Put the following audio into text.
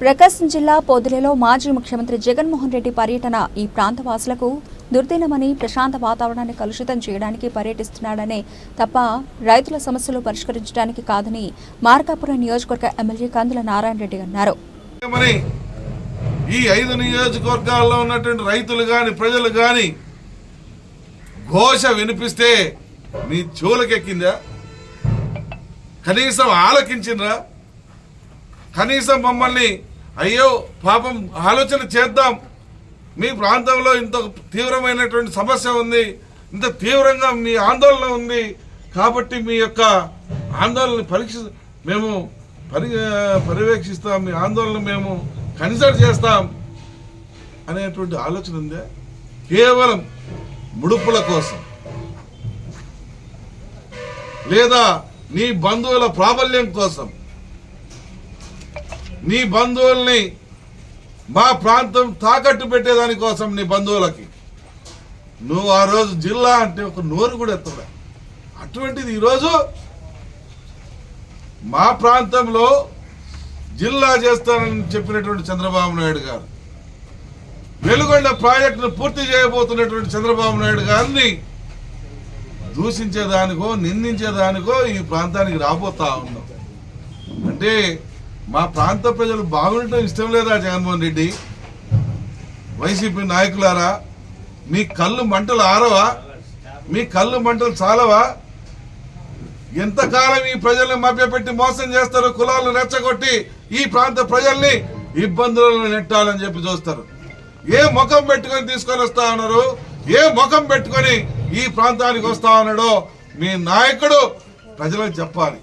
ప్రకాశం జిల్లా పొదిలిలో మాజీ ముఖ్యమంత్రి జగన్మోహన్ రెడ్డి పర్యటన. ఈ ప్రాంత వాసులకు దుర్దినమని ప్రశాంత వాతావరణాన్ని కలుషితం చేయడానికి పర్యటిస్తున్నాడనే తప్ప రైతుల సమస్యలు పరిష్కరించడానికి కాదని మార్కాపురం నియోజకవర్గ ఎమ్మెల్యే కందుల నారాయణ రెడ్డి అన్నారు. ఈ ఐదు నియోజకవర్గాల్లో ఉన్నటువంటి రైతులు గాని ప్రజలు గాని ఘోష వినిపిస్తే మీ చెవులకెక్కిందా? కనీసం ఆలకించిందా కనీసం మమ్మల్ని అయ్యో పాపం ఆలోచన చేద్దాం. మీ ప్రాంతంలో ఇంత తీవ్రమైనటువంటి సమస్య ఉంది ఇంత తీవ్రంగా మీ ఆందోళన ఉంది కాబట్టి మీ యొక్క ఆందోళన పరీక్ష మేము పరి పర్యవేక్షిస్తాం మీ ఆందోళన మేము కన్సిడర్ చేస్తాం అనేటువంటి ఆలోచన ఉందే? కేవలం ముడుపుల కోసం. లేదా నీ బంధువుల ప్రాబల్యం కోసం. నీ బంధువుల్ని మా ప్రాంతం తాకట్టు పెట్టేదాని కోసం నీ బంధువులకి. నువ్వు ఆ రోజు జిల్లా అంటే ఒక నోరు కూడా ఎత్తడా అటువంటిది ఈరోజు మా ప్రాంతంలో జిల్లా చేస్తానని చెప్పినటువంటి చంద్రబాబు నాయుడు గారు వెలుగొండ ప్రాజెక్టును పూర్తి చేయబోతున్నటువంటి చంద్రబాబు నాయుడు గారిని దూషించేదానికో నిందించేదానికో ఈ ప్రాంతానికి రాబోతా ఉన్నాం. అంటే మా ప్రాంత ప్రజలు బాగుండటం ఇష్టం లేదా జగన్మోహన్ రెడ్డి? వైసీపీ నాయకులారా మీ కళ్ళు మంటలు ఆరవా? మీ కళ్ళు మంటలు చాలవా? ఎంతకాలం ఈ ప్రజల్ని మభ్యపెట్టి మోసం చేస్తారు కులాలను రెచ్చగొట్టి ఈ ప్రాంత ప్రజల్ని ఇబ్బందులను నెట్టాలని చెప్పి చూస్తారు. ఏ ముఖం పెట్టుకొని తీసుకొని వస్తా ఉన్నారు? ఏ ముఖం పెట్టుకొని ఈ ప్రాంతానికి వస్తా ఉన్నాడో మీ నాయకుడు ప్రజలకు చెప్పాలి.